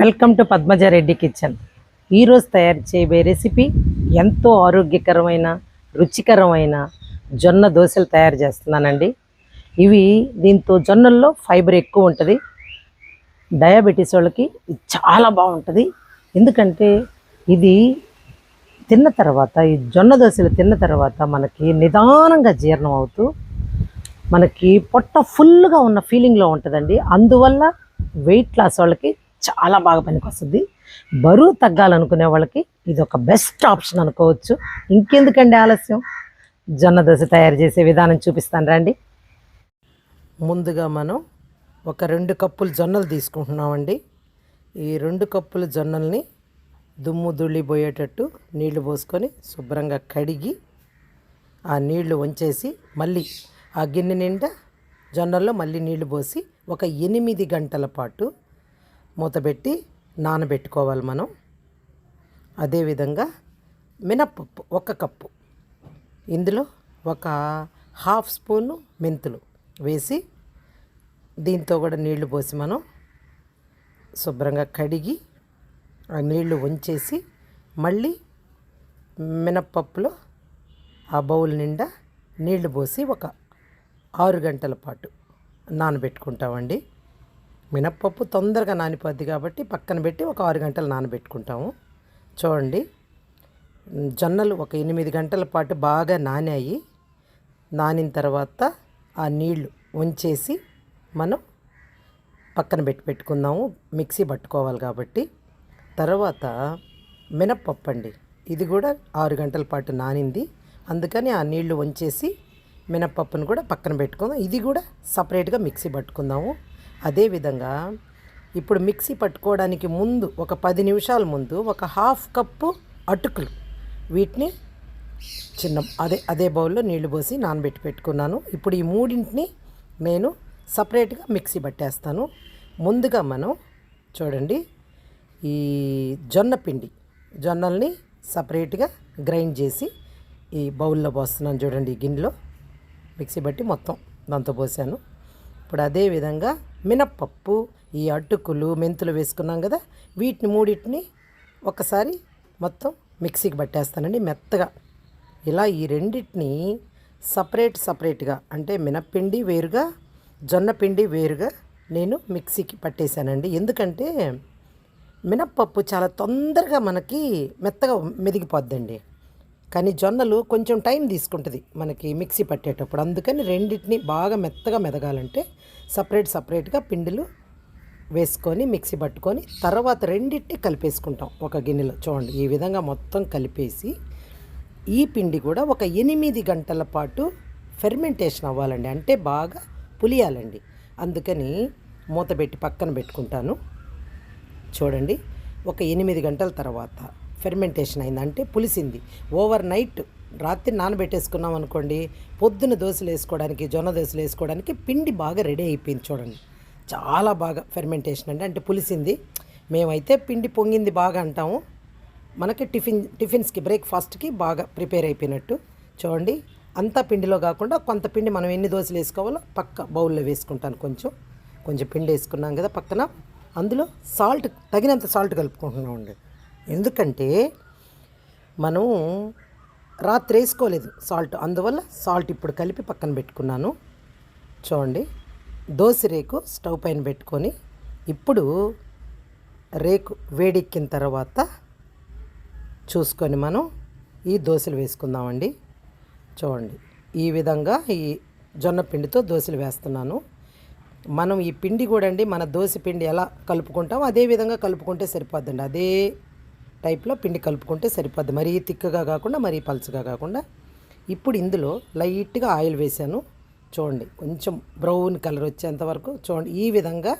Welcome to Padmaja Reddy kitchen. ఈరోజు తయారు చేయబోయే రెసిపీ ఎంతో ఆరోగ్యకరమైన రుచికరమైన జొన్న దోశలు తయారు చేస్తున్నానండి. ఇవి దీంతో జొన్నల్లో ఫైబర్ ఎక్కువ ఉంటుంది. డయాబెటీస్ వాళ్ళకి చాలా బాగుంటుంది. ఎందుకంటే ఇది తిన్న తర్వాత ఈ జొన్న దోశలు తిన్న తర్వాత మనకి నిదానంగా జీర్ణం అవుతూ మనకి పొట్ట ఫుల్గా ఉన్న ఫీలింగ్లో ఉంటుందండి. అందువల్ల వెయిట్ లాస్ వాళ్ళకి చాలా బాగా పనికొస్తుంది. బరువు తగ్గాలనుకునే వాళ్ళకి ఇది ఒక బెస్ట్ ఆప్షన్ అనుకోవచ్చు. ఇంకెందుకండి ఆలస్యం? జొన్న దోశ తయారు చేసే విధానం చూపిస్తాను రండి. ముందుగా మనం ఒక రెండు కప్పులు జొన్నలు తీసుకుంటున్నామండి. ఈ రెండు కప్పుల జొన్నల్ని దుమ్ము దుళ్ళి పోయేటట్టు నీళ్ళు పోసుకొని శుభ్రంగా కడిగి ఆ నీళ్ళు వంచేసి మళ్ళీ ఆ గిన్నె నిండా జొన్నల్లో మళ్ళీ నీళ్ళు పోసి ఒక ఎనిమిది గంటల పాటు మూతబెట్టి నానబెట్టుకోవాలి మనం. అదేవిధంగా మినప్పప్పు ఒక కప్పు. ఇందులో ఒక హాఫ్ స్పూను మెంతులు వేసి దీంతో కూడా నీళ్ళు పోసి మనం శుభ్రంగా కడిగి ఆ నీళ్ళు వంచేసి మళ్ళీ మినప్పప్పులో ఆ బౌల్ నిండా నీళ్ళు పోసి ఒక ఆరు గంటల పాటు నానబెట్టుకుంటామండి. మినప్పప్పు తొందరగా నానిపోద్ది కాబట్టి పక్కన పెట్టి ఒక ఆరు గంటలు నానబెట్టుకుంటాము. చూడండి. జొన్నలు ఒక ఎనిమిది గంటల పాటు బాగా నానాయి. నానిన తర్వాత ఆ నీళ్ళు ఉంచేసి మనం పక్కన పెట్టి పెట్టుకుందాము. మిక్సీ పట్టుకోవాలి కాబట్టి. తర్వాత మినప్పప్పు అండి. ఇది కూడా ఆరు గంటల పాటు నానింది. అందుకని ఆ నీళ్ళు వంచేసి మినప్పప్పును కూడా పక్కన పెట్టుకుందాం. ఇది కూడా సపరేట్గా మిక్సీ పట్టుకుందాము. అదేవిధంగా ఇప్పుడు మిక్సీ పట్టుకోవడానికి ముందు ఒక పది నిమిషాల ముందు ఒక హాఫ్ కప్పు అటుకులు. వీటిని చిన్న అదే అదే బౌల్లో నీళ్ళు పోసి నానబెట్టి పెట్టుకున్నాను. ఇప్పుడు ఈ మూడింటిని నేను సపరేట్గా మిక్సీ పట్టేస్తాను. ముందుగా మనం చూడండి ఈ జొన్న పిండి. జొన్నల్ని సపరేట్గా గ్రైండ్ చేసి ఈ బౌల్లో పోస్తున్నాను చూడండి ఈ గిన్నెలో. మిక్సీ బట్టి మొత్తం దాంతో పోసాను. ఇప్పుడు అదే విధంగా మినప్పప్పు ఈ అటుకులు మెంతులు వేసుకున్నాం కదా వీటిని మూడింటిని ఒకసారి మొత్తం మిక్సీకి పట్టేస్తానండి మెత్తగా. ఇలా ఈ రెండింటిని సపరేట్ సపరేట్గా అంటే మినప్పిండి వేరుగా జొన్నపిండి వేరుగా నేను మిక్సీకి పట్టేశానండి. ఎందుకంటే మినప్పప్పు చాలా తొందరగా మనకి మెత్తగా మెదిగిపోద్దండి. కానీ జొన్నలు కొంచెం టైం తీసుకుంటుంది మనకి మిక్సీ పట్టేటప్పుడు. అందుకని రెండింటిని బాగా మెత్తగా మెదగాలంటే సపరేట్ సపరేట్గా పిండిలు వేసుకొని మిక్సీ పట్టుకొని తర్వాత రెండింటిని కలిపేసుకుంటాం ఒక గిన్నెలో. చూడండి ఈ విధంగా మొత్తం కలిపేసి ఈ పిండి కూడా ఒక ఎనిమిది గంటల పాటు ఫెర్మెంటేషన్ అవ్వాలండి. అంటే బాగా పులియాలండి. అందుకని మూత పెట్టి పక్కన పెట్టుకుంటాను. చూడండి ఒక ఎనిమిది గంటల తర్వాత ఫెర్మెంటేషన్ అయిందంటే పులిసింది. ఓవర్ నైట్ రాత్రి నానబెట్టేసుకున్నాం అనుకోండి పొద్దున దోశలు వేసుకోవడానికి జొన్న దోశలు వేసుకోవడానికి పిండి బాగా రెడీ అయిపోయింది చూడండి. చాలా బాగా ఫెర్మెంటేషన్ అండి. అంటే పులిసింది. మేమైతే పిండి పొంగింది బాగా అంటాము. మనకి టిఫిన్ టిఫిన్స్కి బ్రేక్ఫాస్ట్కి బాగా ప్రిపేర్ అయిపోయినట్టు. చూడండి. అంతా పిండిలో కాకుండా కొంత పిండి మనం ఎన్ని దోశలు వేసుకోవాలో పక్క బౌల్లో వేసుకుంటాను కొంచెం. కొంచెం పిండి వేసుకున్నాం కదా పక్కన. అందులో సాల్ట్ తగినంత సాల్ట్ కలుపుకుంటున్నాం అండి ఎందుకంటే మనం రాత్రి వేసుకోలేదు సాల్ట్. అందువల్ల సాల్ట్ ఇప్పుడు కలిపి పక్కన పెట్టుకున్నాను. చూడండి దోశ రేకు స్టవ్ పైన పెట్టుకొని ఇప్పుడు రేకు వేడెక్కిన తర్వాత చూసుకొని మనం ఈ దోశలు వేసుకుందామండి. చూడండి ఈ విధంగా ఈ జొన్న పిండితో దోశలు వేస్తున్నాను. మనం ఈ పిండి కూడా అండి మన దోశ పిండి ఎలా కలుపుకుంటామో అదే విధంగా కలుపుకుంటే సరిపోద్దండి. అదే టైప్లో పిండి కలుపుకుంటే సరిపోద్ది. మరీ తిక్కగా కాకుండా మరీ పలుచగా కాకుండా. ఇప్పుడు ఇందులో లైట్గా ఆయిల్ వేసాను చూడండి కొంచెం బ్రౌన్ కలర్ వచ్చేంత వరకు చూడండి ఈ విధంగా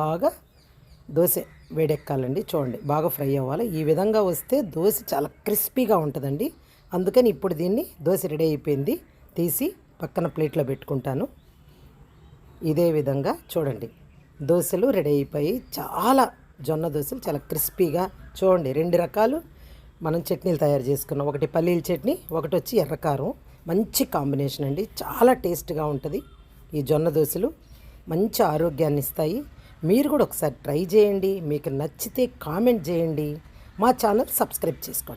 బాగా దోశ వేడెక్కాలండి. చూడండి బాగా ఫ్రై అవ్వాలి. ఈ విధంగా వస్తే దోశ చాలా క్రిస్పీగా ఉంటుందండి. అందుకని ఇప్పుడు దీన్ని దోశ రెడీ అయిపోయింది. తీసి పక్కన ప్లేట్లో పెట్టుకుంటాను. ఇదే విధంగా చూడండి దోశలు రెడీ అయిపోయి చాలా జొన్న దోశలు చాలా క్రిస్పీగా చూడండి. రెండు రకాలు మనం చట్నీలు తయారు చేసుకున్నాం. ఒకటి పల్లీల చట్నీ ఒకటి వచ్చి ఎర్రకారం మంచి కాంబినేషన్ అండి. చాలా టేస్ట్గా ఉంటుంది ఈ జొన్న దోశలు. మంచి ఆరోగ్యాన్ని ఇస్తాయి. మీరు కూడా ఒకసారి ట్రై చేయండి. మీకు నచ్చితే కామెంట్ చేయండి. మా ఛానల్ సబ్స్క్రైబ్ చేసుకోండి.